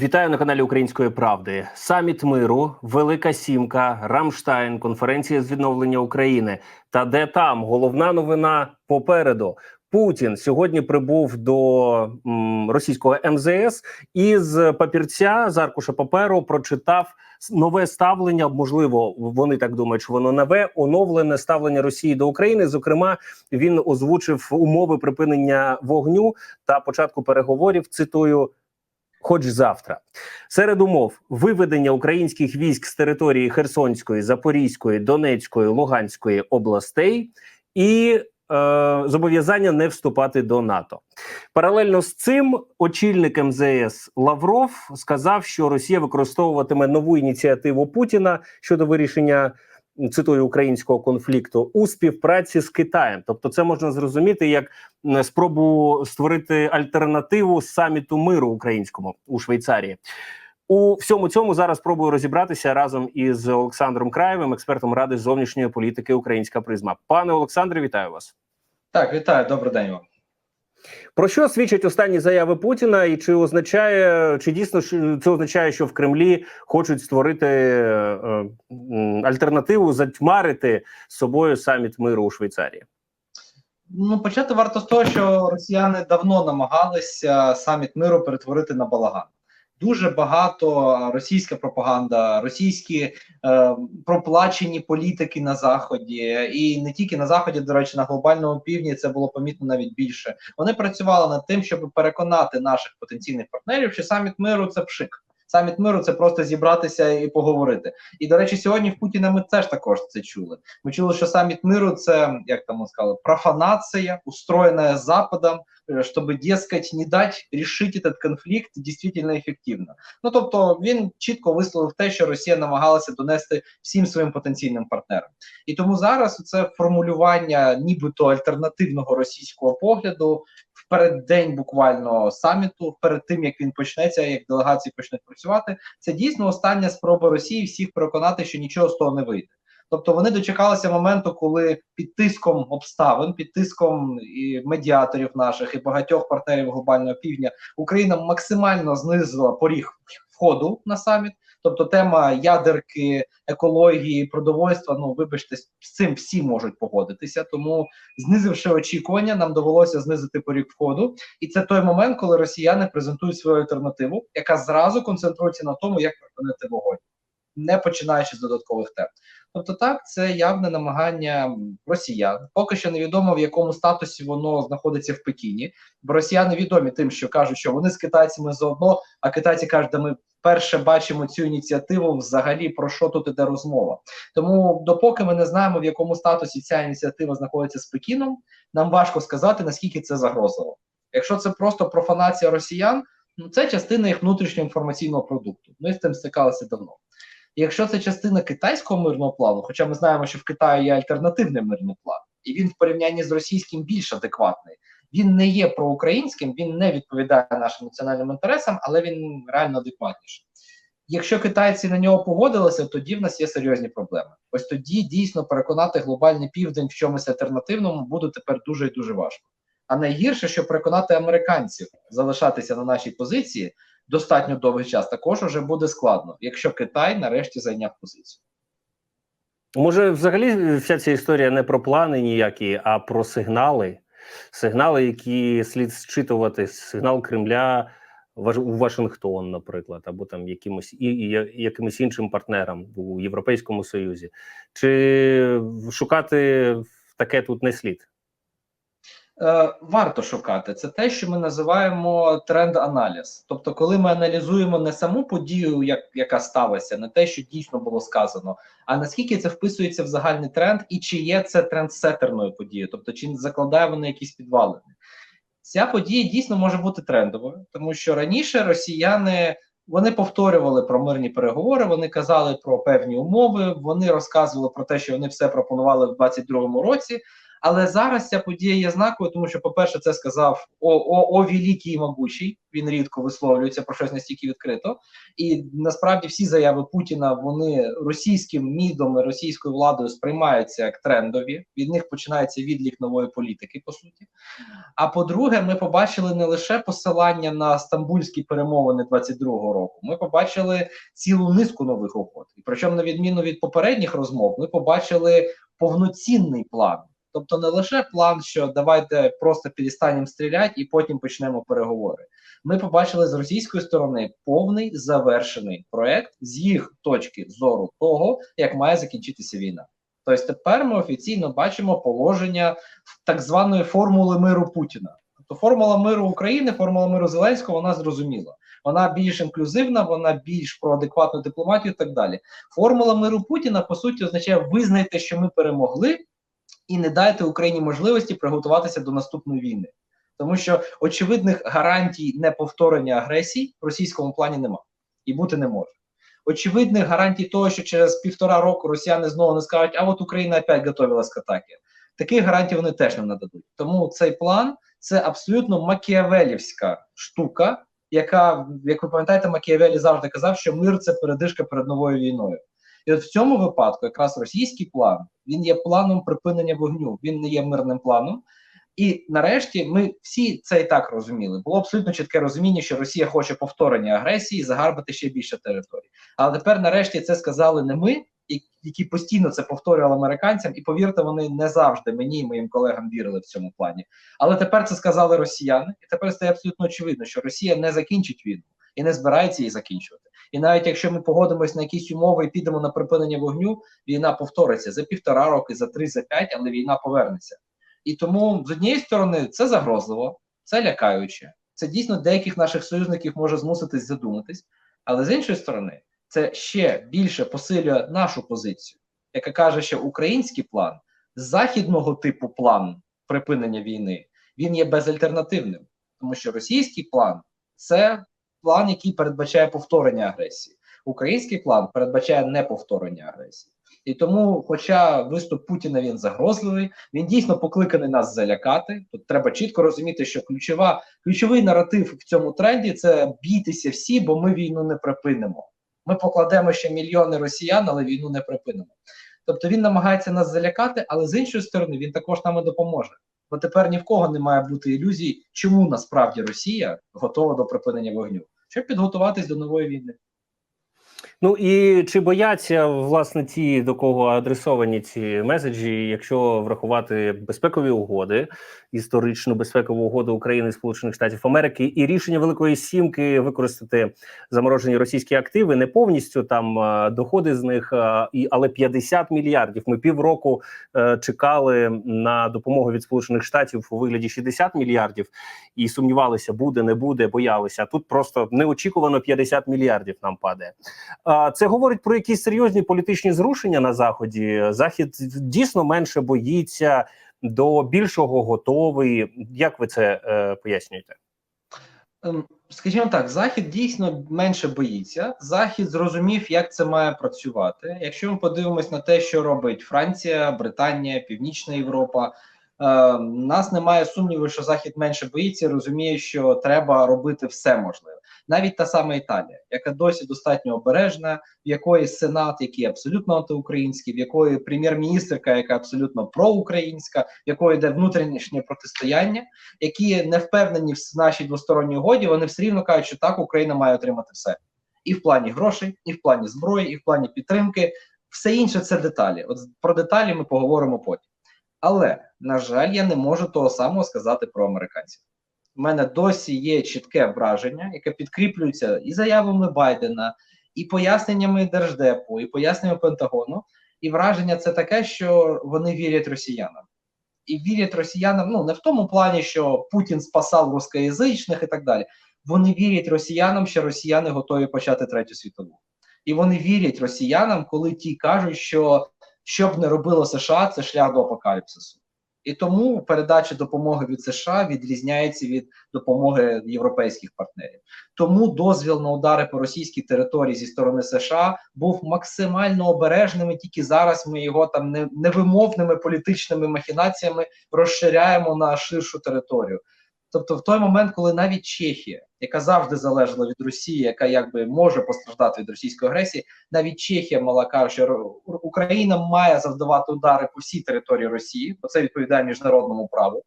Вітаю на каналі Української правди. Саміт миру, Велика Сімка, Рамштайн, конференція з відновлення України. Та де там головна новина попереду. Путін сьогодні прибув до м, російського МЗС і з папірця з аркуша паперу прочитав нове ставлення. Можливо, вони так думають, що воно нове оновлене ставлення Росії до України. Зокрема, він озвучив умови припинення вогню та початку переговорів. Цитую. Хоч завтра серед умов виведення українських військ з території Херсонської, Запорізької, Донецької, Луганської областей і е, зобов'язання не вступати до НАТО. Паралельно з цим очільник МЗС Лавров сказав, що Росія використовуватиме нову ініціативу Путіна щодо вирішення цитую українського конфлікту у співпраці з Китаєм. Тобто, це можна зрозуміти як спробу створити альтернативу саміту миру українському у Швейцарії. У всьому цьому зараз спробую розібратися разом із Олександром Краєвим, експертом ради зовнішньої політики Українська призма. Пане Олександре, вітаю вас. Так, вітаю, добрий день вам. Про що свідчать останні заяви Путіна, і чи означає, чи дійсно це означає, що в Кремлі хочуть створити е, альтернативу, затьмарити собою саміт миру у Швейцарії? Ну, почати варто з того, що росіяни давно намагалися саміт миру перетворити на балаган. Дуже багато російська пропаганда, російські е, проплачені політики на заході, і не тільки на заході, до речі, на глобальному півдні це було помітно навіть більше. Вони працювали над тим, щоб переконати наших потенційних партнерів, що саміт миру це пшик Саміт миру це просто зібратися і поговорити. І до речі, сьогодні в Путіна ми теж також це чули. Ми чули, що саміт миру це як там сказали, профанація, устроєна Западом, э, чтобы, дескать, не дать решить этот конфлікт дійсно ефективно. Ну тобто він чітко висловив те, що Росія намагалася донести всім своїм потенційним партнерам. І тому зараз це формулювання, нібито альтернативного російського погляду. Переддень буквально саміту, перед тим як він почнеться, як делегації почнуть працювати, це дійсно остання спроба Росії всіх переконати, що нічого з того не вийде. Тобто вони дочекалися моменту, коли під тиском обставин, під тиском і медіаторів наших і багатьох партнерів глобального півдня Україна максимально знизила поріг входу на саміт. Тобто тема ядерки, екології, продовольства. Ну вибачте, з цим всі можуть погодитися. Тому, знизивши очікування, нам довелося знизити поріг входу. І це той момент, коли росіяни презентують свою альтернативу, яка зразу концентрується на тому, як припинити вогонь, не починаючи з додаткових тем. Тобто, так, це явне намагання росіян. Поки що невідомо в якому статусі воно знаходиться в Пекіні, бо росіяни відомі тим, що кажуть, що вони з китайцями заодно, а китайці кажуть, що ми вперше бачимо цю ініціативу. Взагалі про що тут іде розмова. Тому, допоки ми не знаємо, в якому статусі ця ініціатива знаходиться з Пекіном, нам важко сказати наскільки це загрозливо. Якщо це просто профанація росіян, ну це частина їх внутрішнього інформаційного продукту. Ми з цим стикалися давно. Якщо це частина китайського мирного плану, хоча ми знаємо, що в Китаї є альтернативний мирний план, і він в порівнянні з російським більш адекватний. Він не є проукраїнським, він не відповідає нашим національним інтересам, але він реально адекватніший. Якщо китайці на нього погодилися, тоді в нас є серйозні проблеми. Ось тоді дійсно переконати глобальний південь в чомусь альтернативному буде тепер дуже і дуже важко. А найгірше, що переконати американців залишатися на нашій позиції достатньо довгий час, також уже буде складно, якщо Китай нарешті зайняв позицію. Може, взагалі вся ця історія не про плани ніякі, а про сигнали. Сигнали, які слід зчитувати, сигнал Кремля у Вашингтон, наприклад, або там якимось і, і якимось іншим партнерам у Європейському Союзі, чи шукати таке тут не слід? Е, варто шукати це те, що ми називаємо тренд-аналіз. Тобто, коли ми аналізуємо не саму подію, як, яка сталася, не те, що дійсно було сказано, а наскільки це вписується в загальний тренд, і чи є це трендсетерною подією, тобто чи закладає вона якісь підвалини. Ця подія дійсно може бути трендовою, тому що раніше росіяни вони повторювали про мирні переговори, вони казали про певні умови, вони розказували про те, що вони все пропонували в 22-му році. Але зараз ця подія є знаковою, тому що, по-перше, це сказав о, о, о великий і могучий. Він рідко висловлюється про щось настільки відкрито. І насправді всі заяви Путіна вони російським мідом і російською владою сприймаються як трендові. Від них починається відлік нової політики, по суті. А по-друге, ми побачили не лише посилання на стамбульські перемовини 22-го року. Ми побачили цілу низку нових угод. І причому, на відміну від попередніх розмов, ми побачили повноцінний план. Тобто не лише план, що давайте просто перестанемо стріляти і потім почнемо переговори. Ми побачили з російської сторони повний завершений проект з їх точки зору того, як має закінчитися війна. Тобто тепер ми офіційно бачимо положення так званої формули миру Путіна. Тобто формула миру України, формула миру Зеленського, вона зрозуміла. Вона більш інклюзивна, вона більш про адекватну дипломатію і так далі. Формула миру Путіна по суті означає визнайте, що ми перемогли, і не дайте Україні можливості приготуватися до наступної війни, тому що очевидних гарантій неповторення агресії в російському плані немає і бути не може. Очевидних гарантій того, що через півтора року росіяни знову не скажуть, а от Україна опять готувалась к атаці. Таких гарантій вони теж не нададуть. Тому цей план це абсолютно макіавелівська штука, яка, як ви пам'ятаєте, Макіавелі завжди казав, що мир це передишка перед новою війною. І от в цьому випадку, якраз російський план він є планом припинення вогню, він не є мирним планом. І нарешті ми всі це і так розуміли. Було абсолютно чітке розуміння, що Росія хоче повторення агресії, загарбати ще більше територій. Але тепер, нарешті, це сказали не ми, які постійно це повторювали американцям, і повірте, вони не завжди мені і моїм колегам вірили в цьому плані. Але тепер це сказали росіяни, і тепер стає абсолютно очевидно, що Росія не закінчить війну і не збирається її закінчувати. І навіть якщо ми погодимось на якісь умови і підемо на припинення вогню, війна повториться за півтора роки, за три, за п'ять, але війна повернеться. І тому з однієї сторони це загрозливо, це лякаюче. Це дійсно деяких наших союзників може змуситись задуматись, але з іншої сторони, це ще більше посилює нашу позицію, яка каже, що український план західного типу план припинення війни він є безальтернативним, тому що російський план це план, який передбачає повторення агресії. Український план передбачає неповторення агресії. І тому, хоча виступ Путіна він загрозливий, він дійсно покликаний нас залякати. Тут треба чітко розуміти, що ключова ключовий наратив в цьому тренді це бійтеся всі, бо ми війну не припинимо. Ми покладемо ще мільйони росіян, але війну не припинимо. Тобто він намагається нас залякати, але з іншої сторони він також нам і допоможе. Бо тепер ні в кого не має бути ілюзій, чому насправді Росія готова до припинення вогню, щоб підготуватись до нової війни. Ну і чи бояться власне ті, до кого адресовані ці меседжі, якщо врахувати безпекові угоди, історичну безпекову угоду України і Сполучених Штатів Америки і рішення Великої Сімки використати заморожені російські активи, не повністю там доходи з них, і але 50 мільярдів. Ми півроку е, чекали на допомогу від Сполучених Штатів у вигляді 60 мільярдів і сумнівалися, буде, не буде, боялися. Тут просто неочікувано 50 мільярдів нам падає. Це говорить про якісь серйозні політичні зрушення на заході. Захід дійсно менше боїться до більшого готовий. Як ви це е, пояснюєте? Ем, Скажімо так, захід дійсно менше боїться. Захід зрозумів, як це має працювати. Якщо ми подивимось на те, що робить Франція, Британія, Північна Європа. Е, нас немає сумніву, що захід менше боїться, розуміє, що треба робити все можливе. Навіть та сама Італія, яка досі достатньо обережна, в якої сенат, який абсолютно антиукраїнський, в якої прем'єр-міністрка, яка абсолютно проукраїнська, в якої йде внутрішнє протистояння, які не впевнені в нашій двосторонній угоді, вони все рівно кажуть, що так Україна має отримати все і в плані грошей, і в плані зброї, і в плані підтримки. Все інше це деталі. От про деталі ми поговоримо потім. Але на жаль, я не можу того самого сказати про американців. У мене досі є чітке враження, яке підкріплюється і заявами Байдена, і поясненнями Держдепу, і поясненнями Пентагону. І враження це таке, що вони вірять росіянам. І вірять росіянам ну не в тому плані, що Путін спасав рускоязичних і так далі. Вони вірять росіянам, що росіяни готові почати третю світову. І вони вірять росіянам, коли ті кажуть, що що б не робило США, це шлях до апокаліпсису. І тому передача допомоги від США відрізняється від допомоги європейських партнерів. Тому дозвіл на удари по російській території зі сторони США був максимально обережним. і Тільки зараз ми його там невимовними політичними махінаціями розширяємо на ширшу територію. Тобто, в той момент, коли навіть Чехія, яка завжди залежала від Росії, яка якби може постраждати від російської агресії, навіть Чехія мала каже, що Україна має завдавати удари по всій території Росії, бо це відповідає міжнародному праву.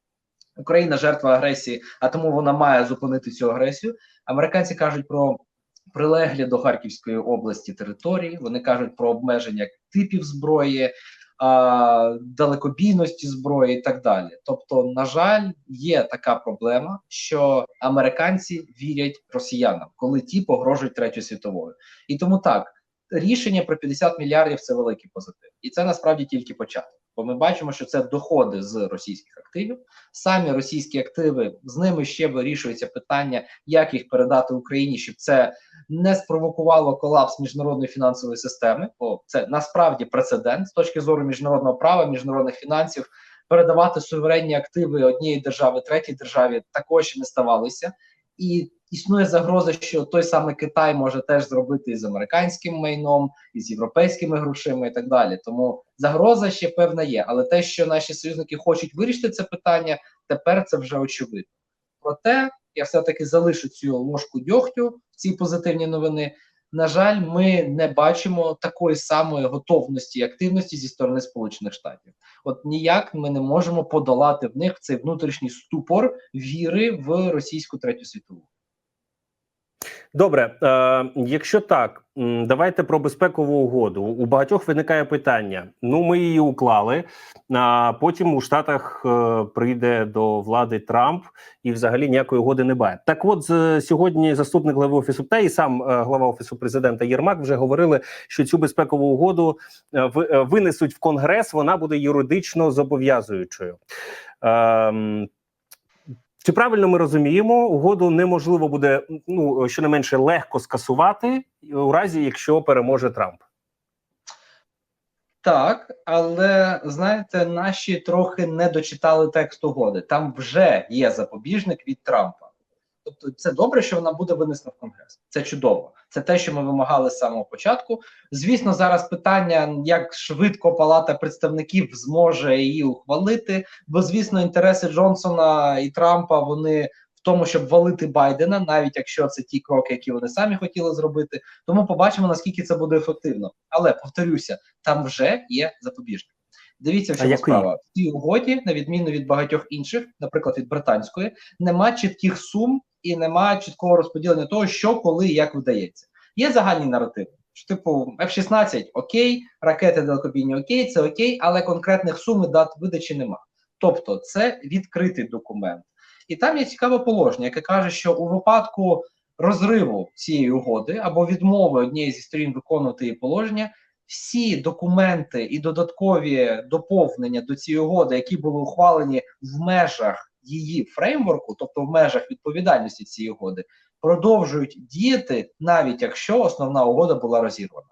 Україна жертва агресії, а тому вона має зупинити цю агресію. Американці кажуть про прилеглі до Харківської області території. Вони кажуть про обмеження типів зброї, далекобійності зброї і так далі. Тобто, на жаль, є така проблема, що американці вірять росіянам, коли ті погрожують третьою світовою. І тому так рішення про 50 мільярдів це великий позитив, і це насправді тільки початок. Бо ми бачимо, що це доходи з російських активів. Самі російські активи з ними ще вирішується питання, як їх передати Україні, щоб це не спровокувало колапс міжнародної фінансової системи. Бо це насправді прецедент з точки зору міжнародного права, міжнародних фінансів. Передавати суверенні активи однієї держави третій державі також не ставалося, і існує загроза, що той самий Китай може теж зробити з американським майном, і з європейськими грошима, і так далі. Тому загроза ще певна є. Але те, що наші союзники хочуть вирішити це питання, тепер це вже очевидно. Проте я все-таки залишу цю ложку дьогтю в цій позитивні новини. На жаль, ми не бачимо такої самої готовності і активності зі сторони Сполучених Штатів. От ніяк ми не можемо подолати в них цей внутрішній ступор віри в російську третю світову. Добре, е, якщо так, давайте про безпекову угоду. У багатьох виникає питання. Ну, ми її уклали. А потім у Штатах е, прийде до влади Трамп і взагалі ніякої угоди немає. Так, от сьогодні заступник глави офісу ПТА і сам е, глава офісу президента Єрмак вже говорили, що цю безпекову угоду е, ви- е, винесуть в конгрес. Вона буде юридично зобов'язуючою. Ем, чи правильно ми розуміємо, угоду неможливо буде ну щонайменше легко скасувати у разі, якщо переможе Трамп? Так, але знаєте, наші трохи не дочитали текст угоди. Там вже є запобіжник від Трампа. Тобто, це добре, що вона буде винесена в Конгрес. Це чудово. Це те, що ми вимагали з самого початку. Звісно, зараз питання, як швидко Палата представників зможе її ухвалити. Бо, звісно, інтереси Джонсона і Трампа вони в тому, щоб валити Байдена, навіть якщо це ті кроки, які вони самі хотіли зробити. Тому побачимо наскільки це буде ефективно. Але повторюся, там вже є запобіжник. Дивіться, в чому справа. В цій угоді, на відміну від багатьох інших, наприклад, від британської, нема чітких сум і нема чіткого розподілення того, що коли як видається. Є загальні наративи. Що, типу, F-16 окей, ракети далекобійні окей, це окей, але конкретних сум і дат видачі нема. Тобто, це відкритий документ. І там є цікаве положення, яке каже, що у випадку розриву цієї угоди або відмови однієї зі сторін виконувати її положення, всі документи і додаткові доповнення до цієї угоди, які були ухвалені в межах її фреймворку, тобто в межах відповідальності цієї угоди, продовжують діяти, навіть якщо основна угода була розірвана.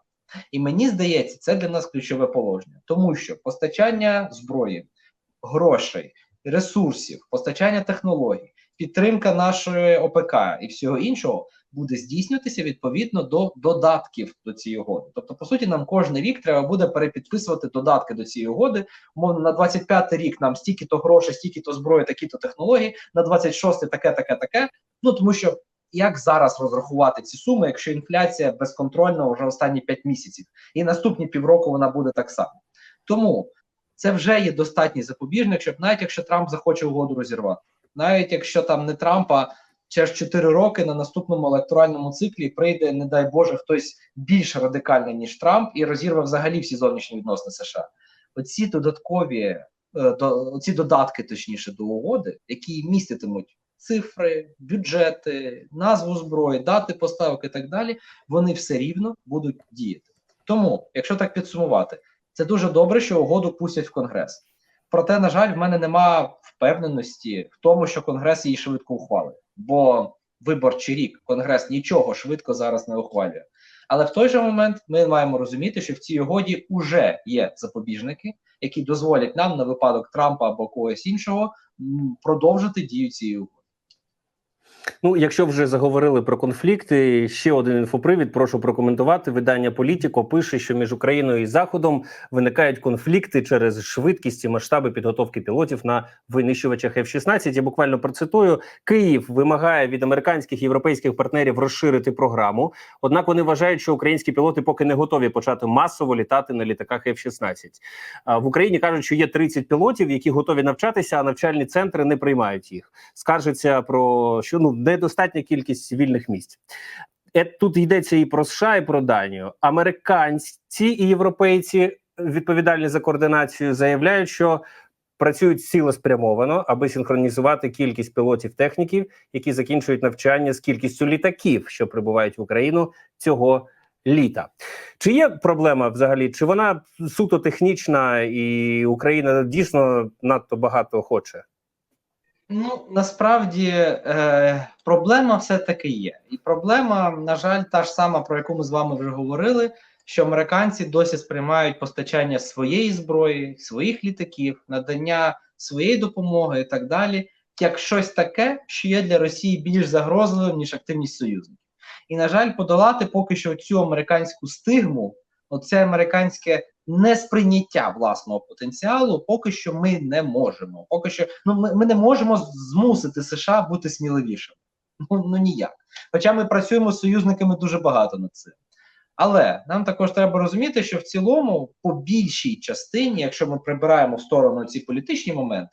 І мені здається, це для нас ключове положення, тому що постачання зброї, грошей, ресурсів, постачання технологій, підтримка нашої ОПК і всього іншого буде здійснюватися відповідно до додатків до цієї угоди. Тобто, по суті, нам кожен рік треба буде перепідписувати додатки до цієї угоди. Умовно, на 25 рік нам стільки то грошей, стільки то зброї, такі то технології, на 26 таке, таке, таке. Ну тому що як зараз розрахувати ці суми, якщо інфляція безконтрольна вже останні 5 місяців, і наступні півроку вона буде так само. Тому це вже є достатній запобіжник, щоб навіть якщо Трамп захоче угоду розірвати, навіть якщо там не Трампа через 4 роки на наступному електоральному циклі прийде, не дай Боже, хтось більш радикальний ніж Трамп і розірве взагалі всі зовнішні відносини США. Оці додаткові е, ці додатки, точніше, до угоди, які міститимуть цифри, бюджети, назву зброї, дати поставок і так далі, вони все рівно будуть діяти. Тому, якщо так підсумувати, це дуже добре, що угоду пустять в Конгрес. Проте, на жаль, в мене нема впевненості в тому, що Конгрес її швидко ухвалить. Бо виборчий рік. Конгрес нічого швидко зараз не ухвалює. Але в той же момент ми маємо розуміти, що в цій угоді вже є запобіжники, які дозволять нам на випадок Трампа або когось іншого продовжити дію цієї угоди. Ну, якщо вже заговорили про конфлікти, ще один інфопривід. Прошу прокоментувати. Видання Політіко пише, що між Україною і Заходом виникають конфлікти через швидкість і масштаби підготовки пілотів на винищувачах F-16. Я буквально процитую: Київ вимагає від американських і європейських партнерів розширити програму. Однак вони вважають, що українські пілоти поки не готові почати масово літати на літаках F-16. В Україні кажуть, що є 30 пілотів, які готові навчатися, а навчальні центри не приймають їх. Скаржиться про що ну недостатня кількість вільних місць. Е, Тут йдеться і про США, і про Данію. Американці і європейці відповідальні за координацію заявляють, що працюють цілеспрямовано, аби синхронізувати кількість пілотів техніків, які закінчують навчання з кількістю літаків, що прибувають в Україну цього літа. Чи є проблема взагалі? Чи вона суто технічна, і Україна дійсно надто багато хоче? Ну насправді е, проблема все-таки є. І проблема, на жаль, та ж сама, про яку ми з вами вже говорили, що американці досі сприймають постачання своєї зброї, своїх літаків, надання своєї допомоги і так далі, як щось таке, що є для Росії більш загрозливим, ніж активність союзників. І, на жаль, подолати поки що цю американську стигму, оце американське несприйняття власного потенціалу, поки що ми не можемо. Поки що ну ми, ми не можемо змусити США бути сміливішими. Ну, ну ніяк. Хоча ми працюємо з союзниками дуже багато над цим. Але нам також треба розуміти, що в цілому, по більшій частині, якщо ми прибираємо в сторону ці політичні моменти,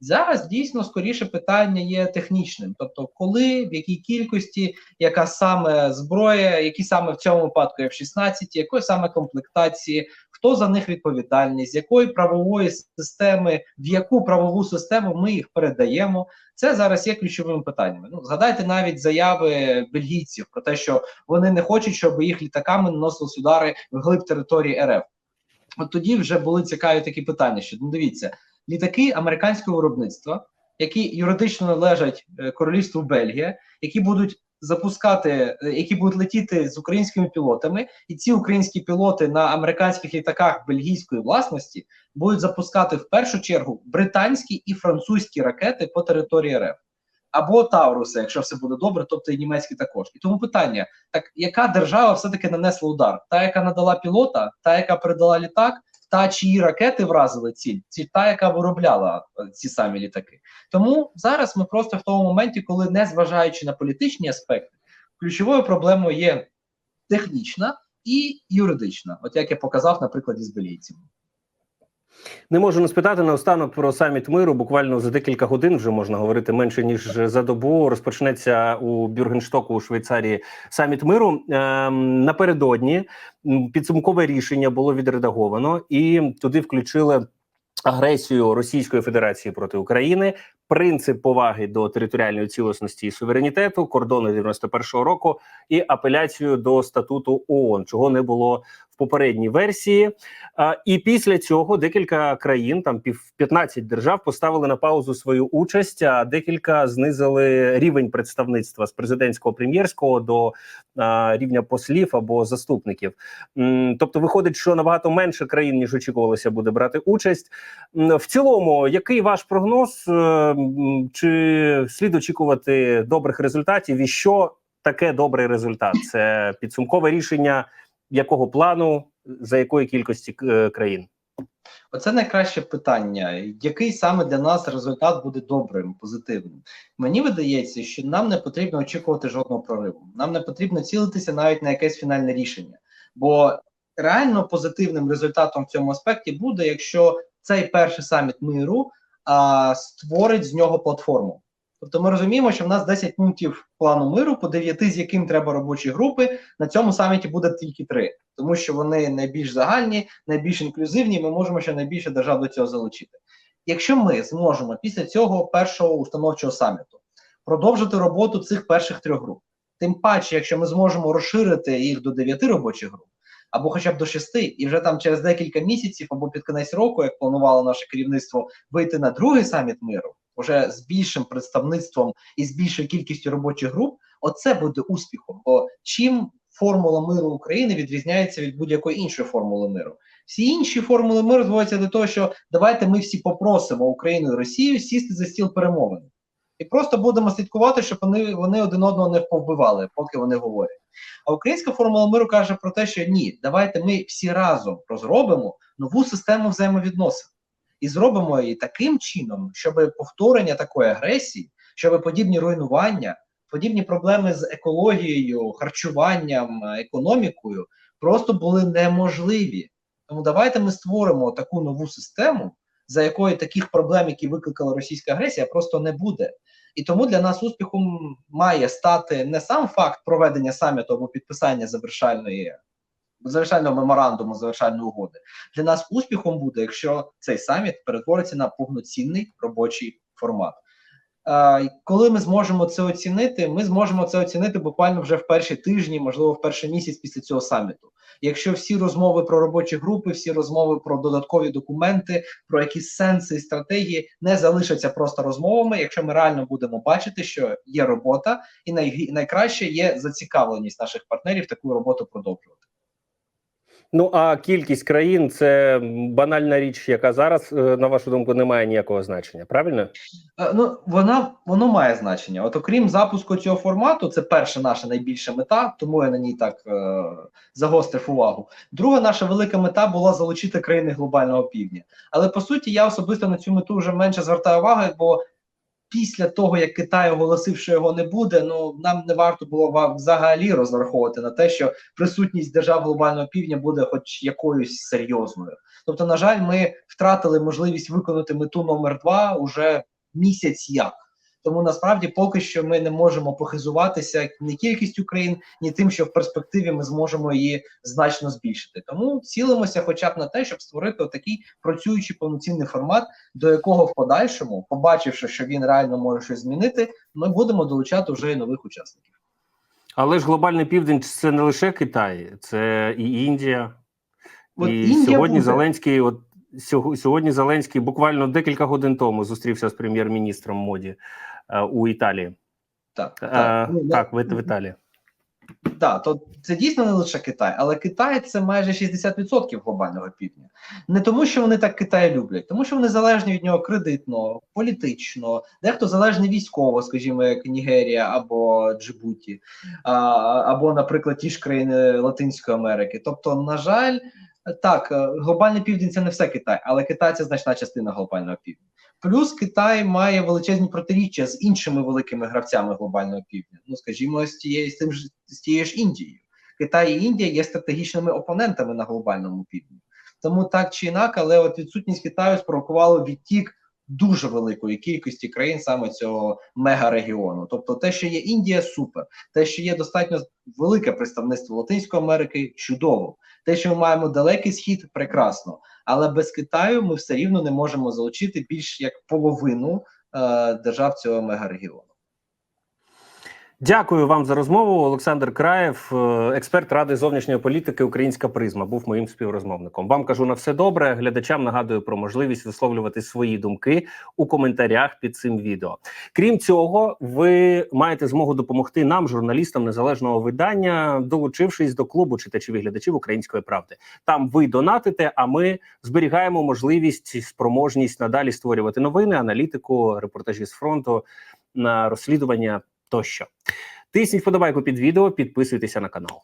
зараз дійсно скоріше питання є технічним. Тобто, коли, в якій кількості, яка саме зброя, які саме в цьому випадку F-16, якої саме комплектації, хто за них відповідальний, з якої правової системи, в яку правову систему ми їх передаємо. Це зараз є ключовими питаннями. Ну згадайте навіть заяви бельгійців про те, що вони не хочуть, щоб їх літаками наносились удари вглиб території РФ. От тоді вже були цікаві такі питання. Що ну дивіться, літаки американського виробництва, які юридично належать е, королівству Бельгія, які будуть запускати, е, які будуть летіти з українськими пілотами, і ці українські пілоти на американських літаках бельгійської власності будуть запускати в першу чергу британські і французькі ракети по території РФ. Або Тауруси, якщо все буде добре, тобто і німецькі також. І тому питання: так яка держава все-таки нанесла удар? Та, яка надала пілота, та, яка передала літак, та чиї ракети вразили ціль, ці та, яка виробляла е, ці самі літаки. Тому зараз ми просто в тому моменті, коли не зважаючи на політичні аспекти, ключовою проблемою є технічна і юридична, от як я показав на прикладі з. Не можу не спитати наостанок про саміт миру. Буквально за декілька годин вже можна говорити менше ніж за добу. Розпочнеться у Бюргенштоку у Швейцарії саміт миру. Ем, напередодні підсумкове рішення було відредаговано, і туди включили агресію Російської Федерації проти України, принцип поваги до територіальної цілісності і суверенітету, кордони 91-го року і апеляцію до статуту ООН, чого не було в попередній версії. І після цього декілька країн, там пів 15 держав, поставили на паузу свою участь. А декілька знизили рівень представництва з президентського прем'єрського до рівня послів або заступників. Тобто, виходить, що набагато менше країн ніж очікувалося, буде брати участь. В цілому, який ваш прогноз? Чи слід очікувати добрих результатів? І що таке добрий результат? Це підсумкове рішення якого плану, за якої кількості е, країн? Оце найкраще питання. Який саме для нас результат буде добрим, позитивним? Мені видається, що нам не потрібно очікувати жодного прориву. Нам не потрібно цілитися навіть на якесь фінальне рішення. Бо реально позитивним результатом в цьому аспекті буде, якщо цей перший саміт миру а, створить з нього платформу. Тобто ми розуміємо, що в нас 10 пунктів плану миру, по 9 з яким треба робочі групи. На цьому саміті буде тільки 3, тому що вони найбільш загальні, найбільш інклюзивні. Ми можемо ще найбільше держав до цього залучити. Якщо ми зможемо після цього першого установчого саміту продовжити роботу цих перших трьох груп, тим паче, якщо ми зможемо розширити їх до 9 робочих груп, або хоча б до 6, і вже там через декілька місяців або під кінець року, як планувало наше керівництво, вийти на другий саміт миру уже з більшим представництвом і з більшою кількістю робочих груп, оце буде успіхом. Бо чим формула миру України відрізняється від будь-якої іншої формули миру? Всі інші формули миру зводяться до того, що давайте ми всі попросимо Україну і Росію сісти за стіл перемовин. І просто будемо слідкувати, щоб вони, вони один одного не повбивали, поки вони говорять. А українська формула миру каже про те, що ні, давайте ми всі разом розробимо нову систему взаємовідносин і зробимо її таким чином, щоб повторення такої агресії, щоб подібні руйнування, подібні проблеми з екологією, харчуванням, економікою просто були неможливі. Тому давайте ми створимо таку нову систему, за якою таких проблем, які викликала російська агресія, просто не буде. І тому для нас успіхом має стати не сам факт проведення саміту або підписання завершальної завершального меморандуму, завершальної угоди. Для нас успіхом буде, якщо цей саміт перетвориться на повноцінний робочий формат. Коли ми зможемо це оцінити, ми зможемо це оцінити буквально вже в перші тижні, можливо, в перший місяць після цього саміту. Якщо всі розмови про робочі групи, всі розмови про додаткові документи, про якісь сенси і стратегії не залишаться просто розмовами, якщо ми реально будемо бачити, що є робота, і най- найкраще є зацікавленість наших партнерів таку роботу продовжувати. Ну а кількість країн це банальна річ, яка зараз, е, на вашу думку, не має ніякого значення. Правильно? Е, Ну, вона воно має значення. От окрім запуску цього формату, це перша наша найбільша мета, тому я на ній так е, загострив увагу. Друга наша велика мета була залучити країни глобального півдня. Але по суті, я особисто на цю мету вже менше звертаю увагу, бо після того, як Китай оголосив, що його не буде, ну нам не варто було взагалі розраховувати на те, що присутність держав глобального півдня буде хоч якоюсь серйозною. Тобто, на жаль, ми втратили можливість виконати мету номер два уже місяць як. Тому насправді поки що ми не можемо похизуватися ні кількістю країн, ні тим, що в перспективі ми зможемо її значно збільшити. Тому цілимося, хоча б на те, щоб створити такий працюючий повноцінний формат, до якого в подальшому, побачивши, що він реально може щось змінити, ми будемо долучати вже і нових учасників. Але ж глобальний південь це не лише Китай, це і Індія. От і Індія сьогодні буде. Зеленський, от сьогодні Зеленський буквально декілька годин тому зустрівся з прем'єр-міністром моді у Італії. Так, Е, так. Ну, так, в, в Італії. Так, то це дійсно не лише Китай, але Китай це майже 60% глобального півдня. Не тому, що вони так Китай люблять, тому що вони залежні від нього кредитно, політично, дехто залежний військово, скажімо, як Нігерія або Джибуті, а, або, наприклад, ті ж країни Латинської Америки. Тобто, на жаль, так, е, глобальний південь це не все Китай, але Китай це значна частина глобального півдня. Плюс Китай має величезні протиріччя з іншими великими гравцями глобального півдня. Ну, скажімо, з тією з тим ж з тією ж Індією. Китай і Індія є стратегічними опонентами на глобальному півдні. Тому так чи інак, але от відсутність Китаю спровокувала відтік дуже великої кількості країн саме цього мегарегіону. Тобто, те, що є Індія, супер, те, що є достатньо велике представництво Латинської Америки, чудово. Те, що ми маємо далекий схід, прекрасно. Але без Китаю ми все рівно не можемо залучити більш як половину е, держав цього мегарегіону. Дякую вам за розмову. Олександр Краєв, е, експерт ради зовнішньої політики Українська призма, був моїм співрозмовником. Вам кажу на все добре. Глядачам нагадую про можливість висловлювати свої думки у коментарях під цим відео. Крім цього, ви маєте змогу допомогти нам, журналістам незалежного видання, долучившись до клубу читачів і глядачів Української правди. Там ви донатите, а ми зберігаємо можливість, спроможність надалі створювати новини, аналітику, репортажі з фронту на розслідування тощо. Тисніть вподобайку під відео, підписуйтеся на канал.